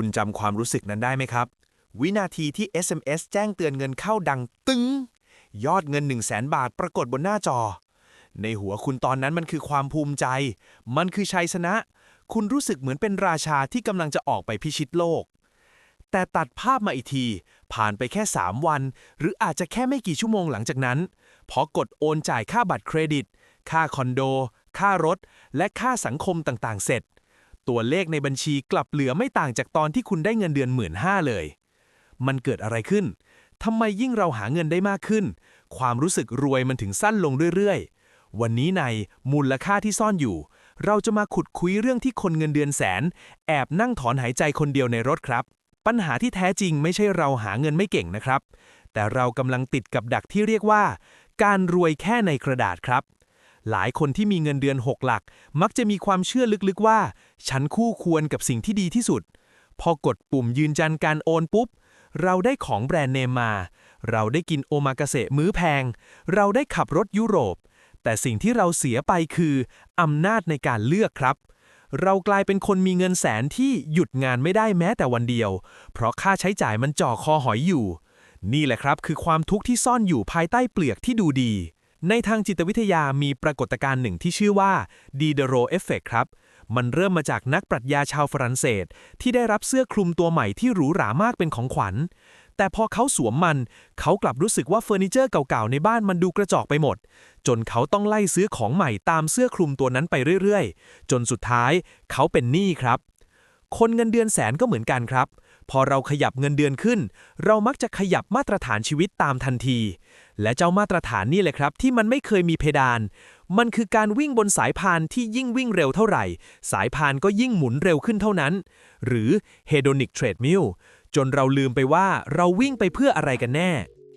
คุณจำความรู้สึกนั้นได้ไหมครับ วินาทีที่ SMS แจ้งเตือนเงินเข้าดังตึงยอดเงิน 1 0 0 0 0แบาทปรากฏบนหน้าจอ ในหัวคุณตอนนั้นมันคือความภูมิใจ มันคือชัยชนะ คุณรู้สึกเหมือนเป็นราชาที่กำลังจะออกไปพิชิตโลก แต่ตัดภาพมาอีกที ผ่านไปแค่ 3 วัน หรืออาจจะแค่ไม่กี่ชั่วโมงหลังจากนั้น พอกดโอนจ่ายค่าบัตรเครดิต ค่าคอนโด ค่ารถ และค่าสังคมต่างๆ เสร็จ ตัวเลขในบัญชีกลับเหลือไม่ต่างจากตอนที่คุณได้เงินเดือนหมื่นห้าเลย มันเกิดอะไรขึ้นทำไมยิ่งเราหาเงินได้มากขึ้น ความรู้สึกรวยมันถึงสั้นลงเรื่อยๆ วันนี้ในมูลค่าที่ซ่อนอยู่ เราจะมาขุดคุยเรื่องที่คนเงินเดือนแสน แอบนั่งถอนหายใจคนเดียวในรถครับ ปัญหาที่แท้จริงไม่ใช่เราหาเงินไม่เก่งนะครับ แต่เรากำลังติดกับดักที่เรียกว่า การรวยแค่ในกระดาษครับ หลายคนที่มีเงินเดือน 6 หลัก มักจะมีความเชื่อลึกๆว่า ฉันคู่ควรกับสิ่งที่ดีที่สุด พอกดปุ่มยืนยันการโอนปุ๊บ เราได้ของแบรนด์เนมมา เราได้กินโอมากาเสะมื้อแพง เราได้ขับรถยุโรป แต่สิ่งที่เราเสียไปคืออำนาจในการเลือกครับ เรากลายเป็นคนมีเงินแสนที่หยุดงานไม่ได้แม้แต่วันเดียว เพราะค่าใช้จ่ายมันจ่อคอหอยอยู่ นี่แหละครับคือความทุกข์ที่ซ่อนอยู่ภายใต้เปลือกที่ดูดี ในทางจิตวิทยามีปรากฏการณ์หนึ่งที่ชื่อว่าดีเดโรเอฟเฟกครับ มันเริ่มมาจากนักปรัชญาชาวฝรั่งเศส ที่ได้รับเสื้อคลุมตัวใหม่ที่หรูหรามากเป็นของขวัญ แต่พอเขาสวมมัน เขากลับรู้สึกว่าเฟอร์นิเจอร์เก่าๆในบ้านมันดูกระจอกไปหมด จนเขาต้องไล่ซื้อของใหม่ตามเสื้อคลุมตัวนั้นไปเรื่อยๆ จนสุดท้าย เขาเป็นหนี้ครับ คนเงินเดือนแสนก็เหมือนกันครับ พอเราขยับเงินเดือนขึ้น เรามักจะขยับมาตรฐานชีวิตตามทันที และเจ้ามาตรฐานนี่แหละครับ ที่มันไม่เคยมีเพดาน มันคือการวิ่งบนสายพานที่ยิ่งวิ่งเร็วเท่าไหร่ สายพานก็ยิ่งหมุนเร็วขึ้นเท่านั้น หรือ hedonic treadmill จนเราลืมไปว่าเราวิ่งไปเพื่ออะไรกันแน่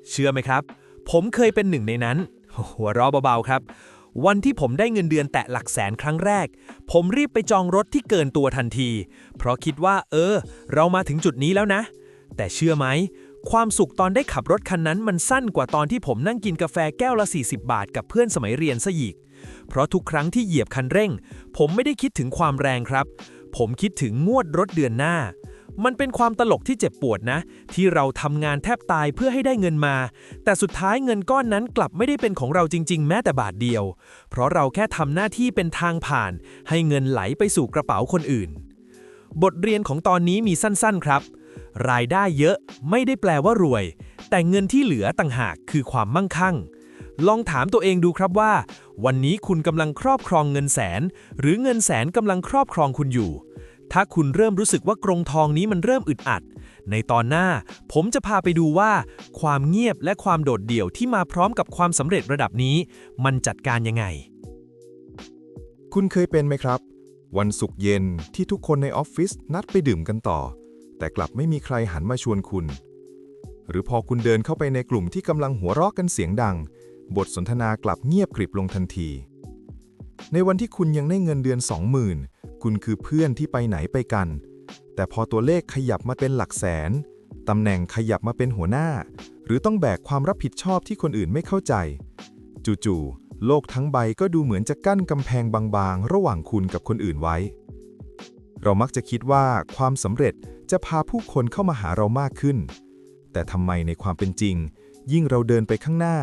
เชื่อไหมครับ ผมเคยเป็นหนึ่งในนั้นหัวเราะเบาๆครับ วันที่ผมได้เงินเดือนแตะหลักแสนครั้งแรก ผมรีบไปจองรถที่เกินตัวทันที เพราะคิดว่า เออ เรามาถึงจุดนี้แล้วนะ แต่เชื่อไหม ความสุขตอนได้ขับรถคันนั้นมันสั้นกว่าตอนที่ผมนั่งกินกาแฟแก้วละ 40 บาทกับเพื่อนสมัยเรียนซะอีก เพราะทุกครั้งที่เหยียบคันเร่ง ผมไม่ได้คิดถึงความแรงครับ ผมคิดถึงงวดรถเดือนหน้า มันเป็นความตลกที่เจ็บปวดนะ ที่เราทำงานแทบตายเพื่อให้ได้เงินมา แต่สุดท้ายเงินก้อนนั้นกลับไม่ได้เป็นของเราจริง ๆ แม้แต่บาทเดียว เพราะเราแค่ทำหน้าที่เป็นทางผ่าน ให้เงินไหลไปสู่กระเป๋าคนอื่น บทเรียนของตอนนี้มีสั้นๆครับ รายได้เยอะไม่ได้แปลว่ารวย แต่เงินที่เหลือต่างหากคือความมั่งคั่ง ลองถามตัวเองดูครับว่า วันนี้คุณกำลังครอบครองเงินแสน หรือเงินแสนกำลังครอบครองคุณอยู่ ถ้าคุณเริ่มรู้สึกว่ากรงทองนี้มันเริ่มอึดอัด ในตอนหน้า ผมจะพาไปดูว่า ความเงียบและความโดดเดี่ยวที่มาพร้อมกับความสำเร็จระดับนี้ มันจัดการยังไง คุณเคยเป็นไหมครับ วันศุกร์เย็นที่ทุกคนในออฟฟิศนัดไปดื่มกันต่อ แต่กลับไม่มีใครหันมาชวนคุณ หรือพอคุณเดินเข้าไปในกลุ่มที่กำลังหัวเราะกันเสียงดัง บทสนทนากลับเงียบกริบลงทันที ในวันที่คุณยังได้เงินเดือน20,000 คุณคือเพื่อนที่ไปไหนไปกัน แต่พอตัวเลขขยับมาเป็นหลักแสน ตำแหน่งขยับมาเป็นหัวหน้า หรือต้องแบกความรับผิดชอบที่คนอื่นไม่เข้าใจ จู่ๆ โลกทั้งใบก็ดูเหมือนจะกั้นกำแพงบางๆ ระหว่างคุณกับคนอื่นไว้ เรามักจะคิดว่าความสำเร็จจะพาผู้คนเข้ามาหาเรามากขึ้น แต่ทำไมในความเป็นจริง ยิ่งเราเดินไปข้างหน้า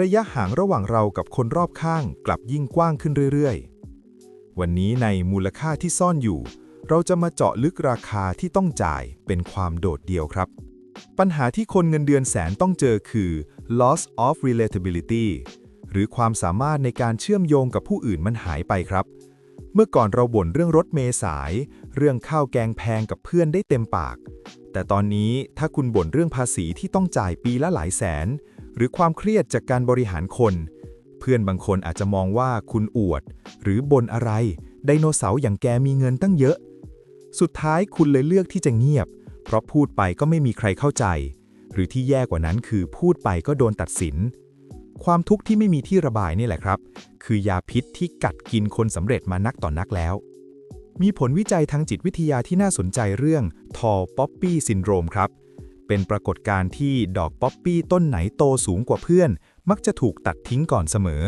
ระยะห่างระหว่างเรากับคนรอบข้าง กลับยิ่งกว้างขึ้นเรื่อยๆ วันนี้ในมูลค่าที่ซ่อนอยู่ เราจะมาเจาะลึกราคาที่ต้องจ่ายเป็นความโดดเดี่ยวครับ ปัญหาที่คนเงินเดือนแสนต้องเจอคือ loss of relatability หรือความสามารถในการเชื่อมโยงกับผู้อื่นมันหายไปครับ เมื่อก่อนเราบ่นเรื่องรถเมล์สาย เรื่องข้าวแกงแพงกับเพื่อนได้เต็มปาก แต่ตอนนี้ถ้าคุณบ่นเรื่องภาษีที่ต้องจ่ายปีละหลายแสน หรือความเครียดจากการบริหารคน เพื่อนบางคนอาจจะมองว่าคุณอวด หรือบนอะไร ไดโนเสาร์อย่างแกมีเงินตั้งเยอะ สุดท้ายคุณเลยเลือกที่จะเงียบ เพราะพูดไปก็ไม่มีใครเข้าใจ หรือที่แย่กว่านั้นคือพูดไปก็โดนตัดสิน ความทุกข์ที่ไม่มีที่ระบายนี่แหละครับ คือยาพิษที่กัดกินคนสำเร็จมานักต่อนนักแล้ว มีผลวิจัยทางจิตวิทยาที่น่าสนใจเรื่อง tall poppy syndrome ครับเป็นปรากฏการณ์ที่ดอกป๊อปปี้ต้นไหนโตสูงกว่าเพื่อน มักจะถูกตัดทิ้งก่อนเสมอ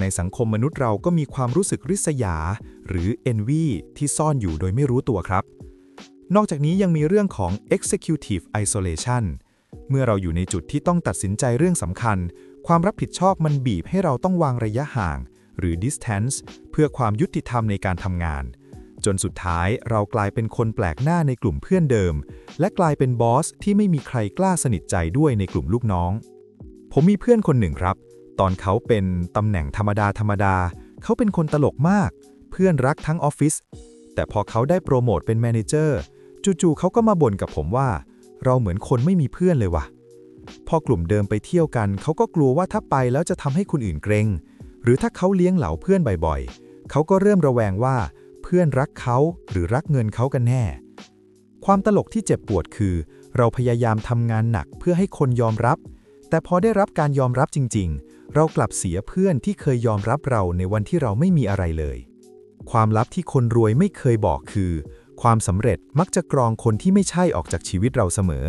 ในสังคมมนุษย์เราก็มีความรู้สึกริษยา หรือ envy ที่ซ่อนอยู่โดยไม่รู้ตัวครับ นอกจากนี้ยังมีเรื่องของ executive isolation เมื่อเราอยู่ในจุดที่ต้องตัดสินใจเรื่องสำคัญ ความรับผิดชอบมันบีบให้เราต้องวางระยะห่าง หรือ distance เพื่อความยุติธรรมในการทำงาน จนสุดท้ายเรากลายเป็นคนแปลกหน้าในกลุ่มเพื่อนเดิม และกลายเป็นบอสที่ไม่มีใครกล้าสนิทใจด้วยในกลุ่มลูกน้อง ผมมีเพื่อนคนหนึ่งครับ ตอนเขาเป็นตำแหน่งธรรมดาธรรมดา เขาเป็นคนตลกมาก เพื่อนรักทั้งออฟฟิศ แต่พอเขาได้โปรโมทเป็นแมเนเจอร์ จู่ๆเขาก็มาบ่นกับผมว่า เราเหมือนคนไม่มีเพื่อนเลยว่ะ พอกลุ่มเดิมไปเที่ยวกัน เขาก็กลัวว่าถ้าไปแล้วจะทำให้คนอื่นเกรง หรือถ้าเขาเลี้ยงเหล่าเพื่อนบ่อยๆ เขาก็เริ่มระแวงว่า เพื่อนรักเขาหรือรักเงินเขากันแน่ ความตลกที่เจ็บปวดคือ เราพยายามทำงานหนักเพื่อให้คนยอมรับ แต่พอได้รับการยอมรับจริง ๆ เรากลับเสียเพื่อนที่เคยยอมรับเราในวันที่เราไม่มีอะไรเลย ความลับที่คนรวยไม่เคยบอกคือ ความสำเร็จมักจะกรองคนที่ไม่ใช่ออกจากชีวิตเราเสมอ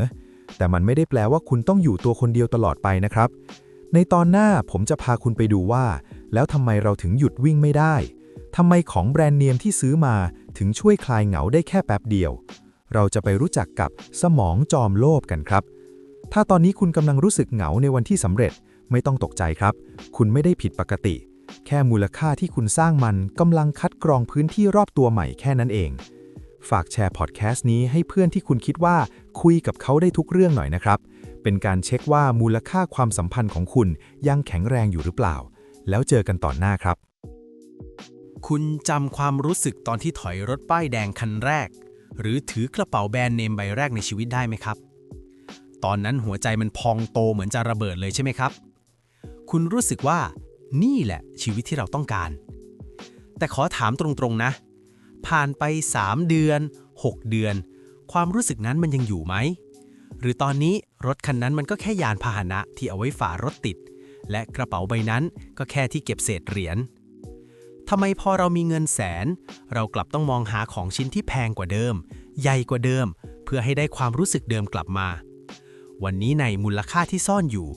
แต่มันไม่ได้แปลว่าคุณต้องอยู่ตัวคนเดียวตลอดไปนะครับ ในตอนหน้าผมจะพาคุณไปดูว่า แล้วทำไมเราถึงหยุดวิ่งไม่ได้ทำไมของแบรนด์เนียมที่ซื้อมาถึงช่วยคลายเหงาได้แค่แป๊บเดียว เราจะไปรู้จักกับสมองจอมโลภกันครับ ถ้าตอนนี้คุณกำลังรู้สึกเหงาในวันที่สำเร็จ ไม่ต้องตกใจครับ คุณไม่ได้ผิดปกติ แค่มูลค่าที่คุณสร้างมันกำลังคัดกรองพื้นที่รอบตัวใหม่แค่นั้นเอง ฝากแชร์พอดแคสต์นี้ให้เพื่อนที่คุณคิดว่าคุยกับเขาได้ทุกเรื่องหน่อยนะครับ เป็นการเช็คว่ามูลค่าความสัมพันธ์ของคุณยังแข็งแรงอยู่หรือเปล่า แล้วเจอกันต่อหน้าครับ คุณจำความรู้สึกตอนที่ถอยรถป้ายแดงคันแรก หรือถือกระเป๋าแบรนด์เนมใบแรกในชีวิตได้ไหมครับ ตอนนั้นหัวใจมันพองโตเหมือนจะระเบิดเลยใช่ไหมครับ คุณรู้สึกว่านี่แหละชีวิตที่เราต้องการ แต่ขอถามตรงๆนะ ผ่านไป 3 เดือน 6 เดือน ความรู้สึกนั้นมันยังอยู่ไหม หรือตอนนี้รถคันนั้นมันก็แค่ยานพาหนะที่เอาไว้ฝ่ารถติด และกระเป๋าใบนั้นก็แค่ที่เก็บเศษเหรียญทำไมพอเรามีเงินแสน เรากลับต้องมองหาของชิ้นที่แพงกว่าเดิม ใหญ่กว่าเดิม เพื่อให้ได้ความรู้สึกเดิมกลับมา วันนี้ในมูลค่าที่ซ่อนอยู่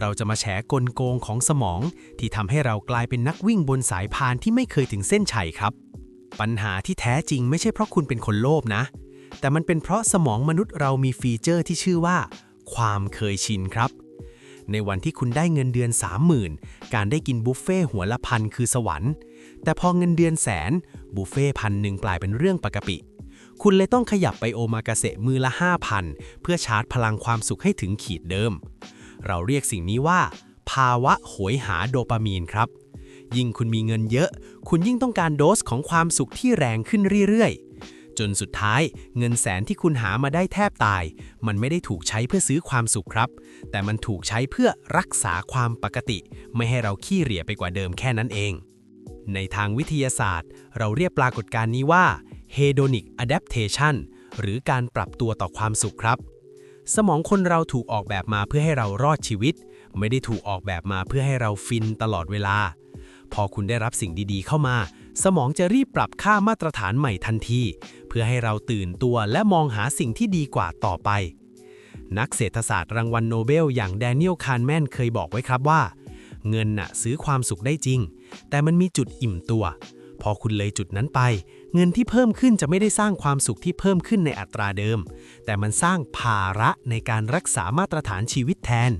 เราจะมาแฉกลโกงของสมอง ที่ทำให้เรากลายเป็นนักวิ่งบนสายพานที่ไม่เคยถึงเส้นชัยครับ ปัญหาที่แท้จริงไม่ใช่เพราะคุณเป็นคนโลภนะ แต่มันเป็นเพราะสมองมนุษย์เรามีฟีเจอร์ที่ชื่อว่า ความเคยชินครับ ในวันที่คุณได้เงินเดือน 30,000 การได้กินบุฟเฟ่หัวละพันคือสวรรค์ แต่พอเงินเดือนแสนบุฟเฟ่พันหนึ่งกลายเป็นเรื่องปกติ คุณเลยต้องขยับไปโอมากาเสะมือละ 5,000 เพื่อชาร์จพลังความสุขให้ถึงขีดเดิม เราเรียกสิ่งนี้ว่า ภาวะโหยหาโดปามีนครับ ยิ่งคุณมีเงินเยอะ คุณยิ่งต้องการโดสของความสุขที่แรงขึ้นเรื่อยๆ จนสุดท้าย เงินแสนที่คุณหามาได้แทบตาย มันไม่ได้ถูกใช้เพื่อซื้อความสุขครับ แต่มันถูกใช้เพื่อรักษาความปกติ ไม่ให้เราขี้เหร่ไปกว่าเดิมแค่นั้นเองในทางวิทยาศาสตร์ เราเรียกปรากฏการณ์นี้ว่า hedonic adaptation หรือการปรับตัวต่อความสุขครับ สมองคนเราถูกออกแบบมาเพื่อให้เรารอดชีวิต ไม่ได้ถูกออกแบบมาเพื่อให้เราฟินตลอดเวลา พอคุณได้รับสิ่งดีๆ เข้ามา สมองจะรีบปรับค่ามาตรฐานใหม่ทันที เพื่อให้เราตื่นตัวและมองหาสิ่งที่ดีกว่าต่อไป นักเศรษฐศาสตร์รางวัลโนเบล อย่างแดเนียลคาร์แมนเคยบอกไว้ครับว่า เงินน่ะซื้อความสุขได้จริง แต่มันมีจุดอิ่มตัว พอคุณเลยจุดนั้นไป เงินที่เพิ่มขึ้นจะไม่ได้สร้างความสุขที่เพิ่มขึ้นในอัตราเดิม แต่มันสร้างภาระในการรักษามาตรฐานชีวิตแทน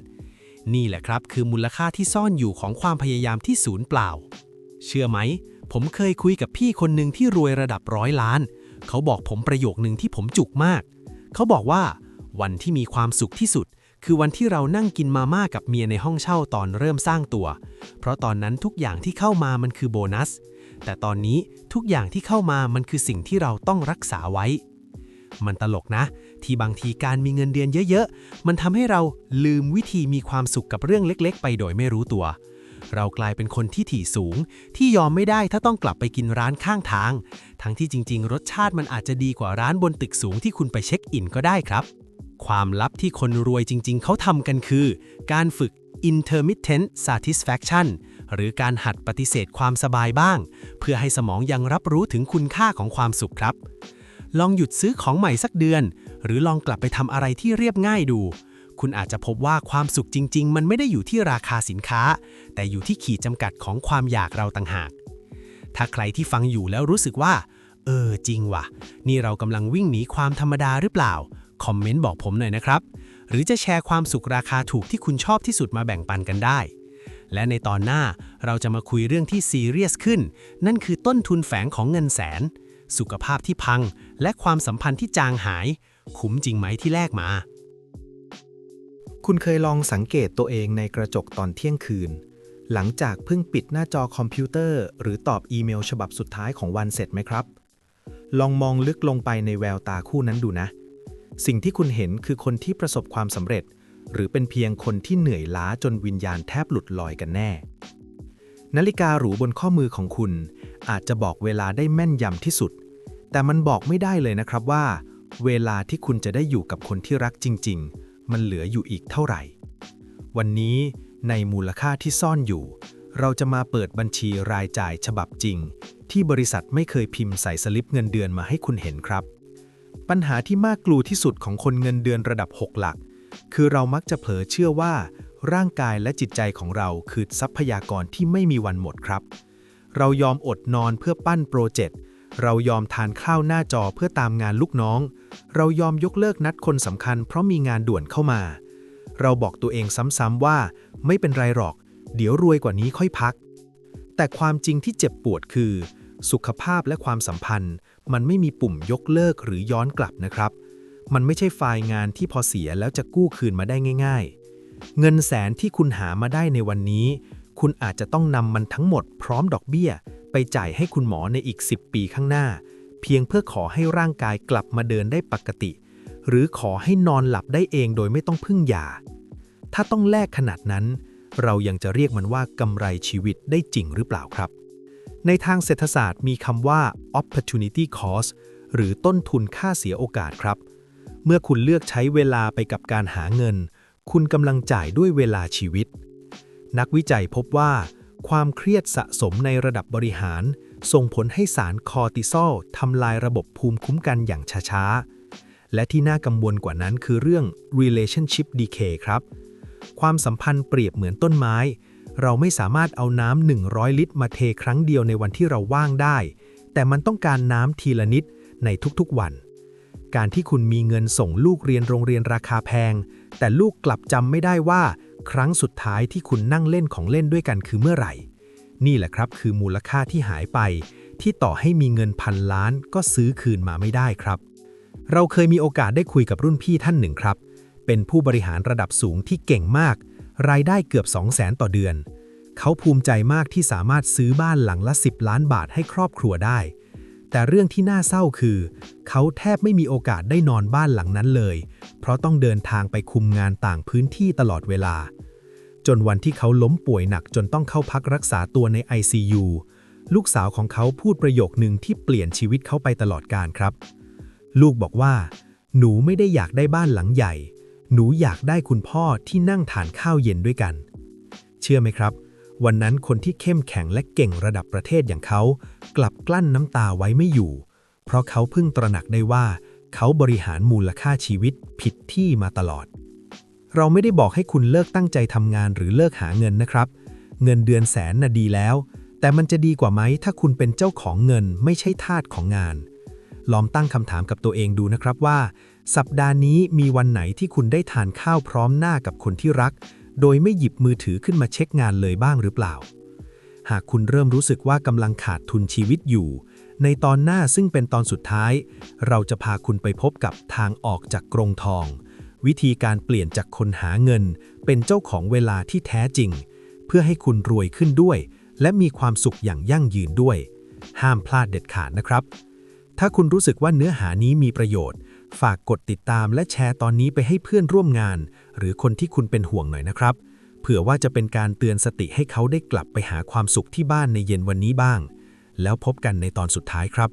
นี่แหละครับคือมูลค่าที่ซ่อนอยู่ของความพยายามที่ศูนย์เปล่า เชื่อไหม ผมเคยคุยกับพี่คนหนึ่งที่รวยระดับร้อยล้าน เขาบอกผมประโยคหนึ่งที่ผมจุกมาก เขาบอกว่า วันที่มีความสุขที่สุด คือวันที่เรานั่งกินมาม่ากับเมียในห้องเช่าตอนเริ่มสร้างตัว เพราะตอนนั้นทุกอย่างที่เข้ามามันคือโบนัส แต่ตอนนี้ทุกอย่างที่เข้ามามันคือสิ่งที่เราต้องรักษาไว้ มันตลกนะ ที่บางทีการมีเงินเดือนเยอะๆ มันทำให้เราลืมวิธีมีความสุขกับเรื่องเล็กๆ ไปโดยไม่รู้ตัว เรากลายเป็นคนที่ถี่สูง ที่ยอมไม่ได้ถ้าต้องกลับไปกินร้านข้างทาง ทั้งที่จริง ๆ รสชาติมันอาจจะดีกว่าร้านบนตึกสูงที่คุณไปเช็คอินก็ได้ครับ ความลับที่คนรวยจริง ๆ เขาทำกันคือ การฝึก intermittent satisfaction หรือการหัดปฏิเสธความสบายบ้าง เพื่อให้สมองยังรับรู้ถึงคุณค่าของความสุขครับ ลองหยุดซื้อของใหม่สักเดือน หรือลองกลับไปทำอะไรที่เรียบง่ายดู คุณอาจจะพบว่าความสุขจริง ๆ มันไม่ได้อยู่ที่ราคาสินค้า แต่อยู่ที่ขีดจำกัดของความอยากเราต่างหาก ถ้าใครที่ฟังอยู่แล้วรู้สึกว่า เออจริงว่ะ นี่เรากำลังวิ่งหนีความธรรมดาหรือเปล่าคอมเมนต์บอกผมหน่อยนะครับ หรือจะแชร์ความสุขราคาถูกที่คุณชอบที่สุดมาแบ่งปันกันได้ และในตอนหน้าเราจะมาคุยเรื่องที่ซีเรียสขึ้น นั่นคือต้นทุนแฝงของเงินแสน สุขภาพที่พัง และความสัมพันธ์ที่จางหาย คุ้มจริงไหมที่แลกมา คุณเคยลองสังเกตตัวเองในกระจกตอนเที่ยงคืน หลังจากเพิ่งปิดหน้าจอคอมพิวเตอร์ หรือตอบอีเมลฉบับสุดท้ายของวันเสร็จไหมครับ ลองมองลึกลงไปในแววตาคู่นั้นดูนะ สิ่งที่คุณเห็นคือคนที่ประสบความสำเร็จ หรือเป็นเพียงคนที่เหนื่อยล้าจนวิญญาณแทบหลุดลอยกันแน่ นาฬิกาหรูบนข้อมือของคุณ อาจจะบอกเวลาได้แม่นยำที่สุด แต่มันบอกไม่ได้เลยนะครับว่า เวลาที่คุณจะได้อยู่กับคนที่รักจริง ๆ มันเหลืออยู่อีกเท่าไหร่ วันนี้ในมูลค่าที่ซ่อนอยู่ เราจะมาเปิดบัญชีรายจ่ายฉบับจริง ที่บริษัทไม่เคยพิมพ์ใส่สลิปเงินเดือนมาให้คุณเห็นครับ ปัญหาที่มากกลูที่สุดของคนเงินเดือนระดับ 6 หลัก คือเรามักจะเผลอเชื่อว่า ร่างกายและจิตใจของเราคือทรัพยากรที่ไม่มีวันหมดครับ เรายอมอดนอนเพื่อปั้นโปรเจกต์ เรายอมทานข้าวหน้าจอเพื่อตามงานลูกน้อง เรายอมยกเลิกนัดคนสำคัญเพราะมีงานด่วนเข้ามา เราบอกตัวเองซ้ำๆว่า ไม่เป็นไรหรอก เดี๋ยวรวยกว่านี้ค่อยพัก แต่ความจริงที่เจ็บปวดคือ สุขภาพและความสัมพันธ์ มันไม่มีปุ่มยกเลิกหรือย้อนกลับนะครับ มันไม่ใช่ไฟล์งานที่พอเสียแล้วจะกู้คืนมาได้ง่าย ๆ เงินแสนที่คุณหามาได้ในวันนี้ คุณอาจจะต้องนำมันทั้งหมดพร้อมดอกเบี้ย ไปจ่ายให้คุณหมอในอีก 10 ปีข้างหน้า เพียงเพื่อขอให้ร่างกายกลับมาเดินได้ปกติ หรือขอให้นอนหลับได้เองโดยไม่ต้องพึ่งยา ถ้าต้องแลกขนาดนั้น เรายังจะเรียกมันว่ากำไรชีวิตได้จริงหรือเปล่าครับ ในทางเศรษฐศาสตร์มีคำว่า opportunity cost หรือต้นทุนค่าเสียโอกาสครับ เมื่อคุณเลือกใช้เวลาไปกับการหาเงิน คุณกำลังจ่ายด้วยเวลาชีวิต นักวิจัยพบว่า ความเครียดสะสมในระดับบริหาร ส่งผลให้สารคอร์ติซอลทำลายระบบภูมิคุ้มกันอย่างช้าๆ และที่น่ากังวลกว่านั้นคือเรื่อง relationship decay ครับ ความสัมพันธ์เปรียบเหมือนต้นไม้ เราไม่สามารถเอาน้ำ100 ลิตร มาเทครั้งเดียวในวันที่เราว่างได้ แต่มันต้องการน้ำทีละนิดในทุกๆวัน การที่คุณมีเงินส่งลูกเรียนโรงเรียนราคาแพง แต่ลูกกลับจำไม่ได้ว่า ครั้งสุดท้ายที่คุณนั่งเล่นของเล่นด้วยกันคือเมื่อไหร่ นี่แหละครับคือมูลค่าที่หายไป ที่ต่อให้มีเงินพันล้านก็ซื้อคืนมาไม่ได้ครับ เราเคยมีโอกาสได้คุยกับรุ่นพี่ท่านหนึ่งครับ เป็นผู้บริหารระดับสูงที่เก่งมาก รายได้เกือบ 2 0 0แสนต่อเดือน เขาภูมิใจมากที่สามารถซื้อบ้านหลังละ 10 ล้านบาทให้ครอบครัวได้ แต่เรื่องที่น่าเศร้าคือ เขาแทบไม่มีโอกาสได้นอนบ้านหลังนั้นเลย เพราะต้องเดินทางไปคุมงานต่างพื้นที่ตลอดเวลา จนวันที่เขาล้มป่วยหนักจนต้องเข้าพักรักษาตัวใน ICU ลูกสาวของเขาพูดประโยคหนึ่งที่เปลี่ยนชีวิตเขาไปตลอดกาลครับ ลูกบอกว่า หนูไม่ได้อยากได้บ้านหลังใหญ่ หนูอยากได้คุณพ่อที่นั่งทานข้าวเย็นด้วยกัน เชื่อไหมครับ วันนั้นคนที่เข้มแข็งและเก่งระดับประเทศอย่างเขา กลับกลั้นน้ำตาไว้ไม่อยู่ เพราะเขาเพิ่งตระหนักได้ว่า เขาบริหารมูลค่าชีวิตผิดที่มาตลอด เราไม่ได้บอกให้คุณเลิกตั้งใจทำงานหรือเลิกหาเงินนะครับ เงินเดือนแสนน่ะดีแล้ว แต่มันจะดีกว่าไหมถ้าคุณเป็นเจ้าของเงินไม่ใช่ทาสของงาน ลองตั้งคำถามกับตัวเองดูนะครับว่า สัปดาห์นี้มีวันไหนที่คุณได้ทานข้าวพร้อมหน้ากับคนที่รัก โดยไม่หยิบมือถือขึ้นมาเช็คงานเลยบ้างหรือเปล่า หากคุณเริ่มรู้สึกว่ากำลังขาดทุนชีวิตอยู่ ในตอนหน้าซึ่งเป็นตอนสุดท้าย เราจะพาคุณไปพบกับทางออกจากกรงทอง วิธีการเปลี่ยนจากคนหาเงิน เป็นเจ้าของเวลาที่แท้จริง เพื่อให้คุณรวยขึ้นด้วย และมีความสุขอย่างยั่งยืนด้วย ห้ามพลาดเด็ดขาดนะครับ ถ้าคุณรู้สึกว่าเนื้อหานี้มีประโยชน์ ฝากกดติดตามและแชร์ตอนนี้ไปให้เพื่อนร่วมงาน หรือคนที่คุณเป็นห่วงหน่อยนะครับ เผื่อว่าจะเป็นการเตือนสติให้เขาได้กลับไปหาความสุขที่บ้านในเย็นวันนี้บ้าง แล้วพบกันในตอนสุดท้ายครับ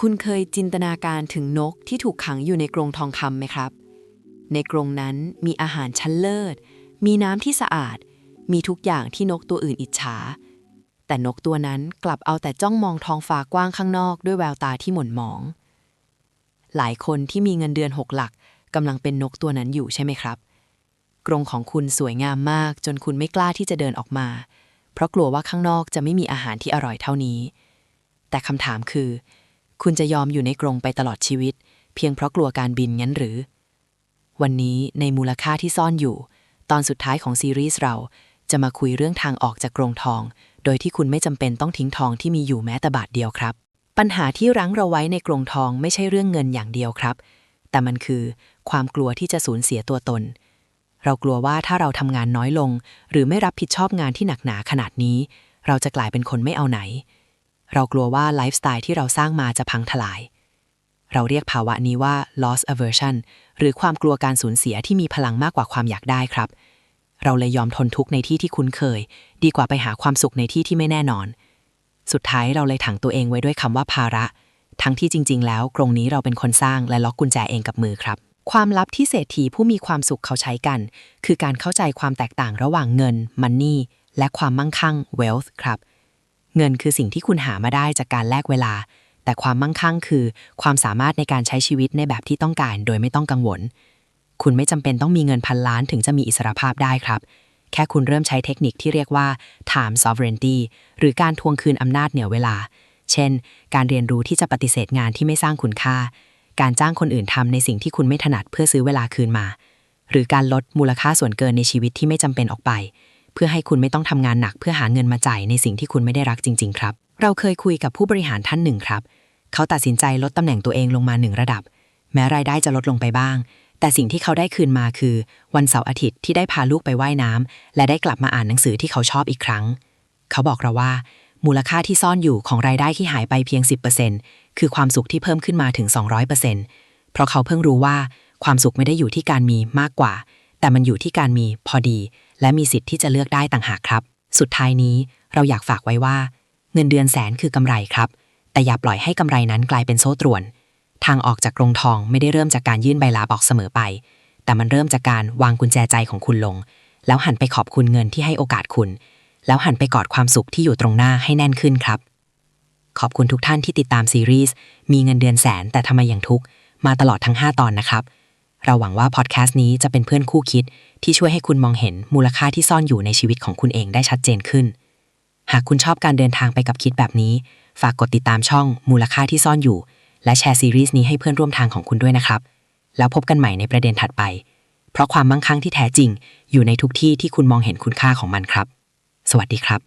คุณเคยจินตนาการถึงนกที่ถูกขังอยู่ในกรงทองคำไหมครับ ในกรงนั้นมีอาหารชั้นเลิศ มีน้ำที่สะอาด มีทุกอย่างที่นกตัวอื่นอิจฉา แต่นกตัวนั้นกลับเอาแต่จ้องมองท้องฟ้ากว้างข้างนอกด้วยแววตาที่หม่นหมองหลายคนที่มีเงินเดือนหกหลัก กำลังเป็นนกตัวนั้นอยู่ใช่ไหมครับ กรงของคุณสวยงามมากจนคุณไม่กล้าที่จะเดินออกมา เพราะกลัวว่าข้างนอกจะไม่มีอาหารที่อร่อยเท่านี้ แต่คำถามคือ คุณจะยอมอยู่ในกรงไปตลอดชีวิต เพียงเพราะกลัวการบินงั้นหรือ วันนี้ในมูลค่าที่ซ่อนอยู่ ตอนสุดท้ายของซีรีส์เราจะมาคุยเรื่องทางออกจากกรงทอง โดยที่คุณไม่จำเป็นต้องทิ้งทองที่มีอยู่แม้แต่บาทเดียวครับ ปัญหาที่รั้งเราไว้ในกรงทองไม่ใช่เรื่องเงินอย่างเดียวครับ แต่มันคือ ความกลัวที่จะสูญเสียตัวตน เรากลัวว่าถ้าเราทำงานน้อยลง หรือไม่รับผิดชอบงานที่หนักหนาขนาดนี้ เราจะกลายเป็นคนไม่เอาไหน เรากลัวว่าไลฟ์สไตล์ที่เราสร้างมาจะพังทลาย เราเรียกภาวะนี้ว่า loss aversion หรือความกลัวการสูญเสียที่มีพลังมากกว่าความอยากได้ครับ เราเลยยอมทนทุกข์ในที่ที่คุ้นเคย ดีกว่าไปหาความสุขในที่ที่ไม่แน่นอน สุดท้ายเราเลยถังตัวเองไว้ด้วยคำว่าภาระทั้งที่จริง ๆ แล้วกรงนี้เราเป็นคนสร้างและล็อกกุญแจเองกับมือครับ ความลับที่เศรษฐีผู้มีความสุขเขาใช้กัน คือการเข้าใจความแตกต่างระหว่างเงิน money และความมั่งคั่ง wealth ครับ เงินคือสิ่งที่คุณหามาได้จากการแลกเวลา แต่ความมั่งคั่งคือ ความสามารถในการใช้ชีวิตในแบบที่ต้องการ โดยไม่ต้องกังวล คุณไม่จำเป็นต้องมีเงินพันล้านถึงจะมีอิสรภาพได้ครับ แค่คุณเริ่มใช้เทคนิคที่เรียกว่า time sovereignty หรือการทวงคืนอำนาจเหนือเวลา เช่น การเรียนรู้ที่จะปฏิเสธงานที่ไม่สร้างคุณค่า การจ้างคนอื่นทำในสิ่งที่คุณไม่ถนัดเพื่อซื้อเวลาคืนมา หรือการลดมูลค่าส่วนเกินในชีวิตที่ไม่จำเป็นออกไป เพื่อให้คุณไม่ต้องทำงานหนักเพื่อหาเงินมาจ่ายในสิ่งที่คุณไม่ได้รักจริง ๆ ครับ เราเคยคุยกับผู้บริหารท่านหนึ่งครับ เขาตัดสินใจลดตำแหน่งตัวเองลงมาหนึ่งระดับ แม้รายได้จะลดลงไปบ้าง แต่สิ่งที่เขาได้คืนมาคือ วันเสาร์อาทิตย์ที่ได้พาลูกไปไว่ายน้ำและได้กลับมาอ่านหนังสือที่เขาชอบอีกครั้ง เขาบอกเราว่า มูลค่าที่ซ่อนอยู่ของรายได้ที่หายไปเพียง 10%คือความสุขที่เพิ่มขึ้นมาถึง 200%เพราะเขาเพิ่งรู้ว่าความสุขไม่ได้อยู่ที่การมีมากกว่า แต่มันอยู่ที่การมีพอดี และมีสิทธิ์ที่จะเลือกได้ต่างหากครับ สุดท้ายนี้เราอยากฝากไว้ว่า เงินเดือนแสนคือกำไรครับ แต่อย่าปล่อยให้กำไรนั้นกลายเป็นโซ่ตรวน ทางออกจากกรงทองไม่ได้เริ่มจากการยื่นใบลาบอกเสมอไป แต่มันเริ่มจากการวางกุญแจใจของคุณลง แล้วหันไปขอบคุณเงินที่ให้โอกาสคุณ แล้วหันไปกอดความสุขที่อยู่ตรงหน้าให้แน่นขึ้นครับ ขอบคุณทุกท่านที่ติดตามซีรีส์มีเงินเดือนแสนแต่ทำไมยังทุกมาตลอดทั้ง 5 ตอนนะครับ เราหวังว่าพอดแคสต์นี้จะเป็นเพื่อนคู่คิด ที่ช่วยให้คุณมองเห็นมูลค่าที่ซ่อนอยู่ในชีวิตของคุณเองได้ชัดเจนขึ้น หากคุณชอบการเดินทางไปกับคิดแบบนี้ ฝากกดติดตามช่องมูลค่าที่ซ่อนอยู่ และแชร์ซีรีส์นี้ให้เพื่อนร่วมทางของคุณด้วยนะครับ แล้วพบกันใหม่ในประเด็นถัดไป เพราะความมั่งคั่งที่แท้จริง อยู่ในทุกที่ที่คุณมองเห็นคุณค่าของมันครับ สวัสดีครับ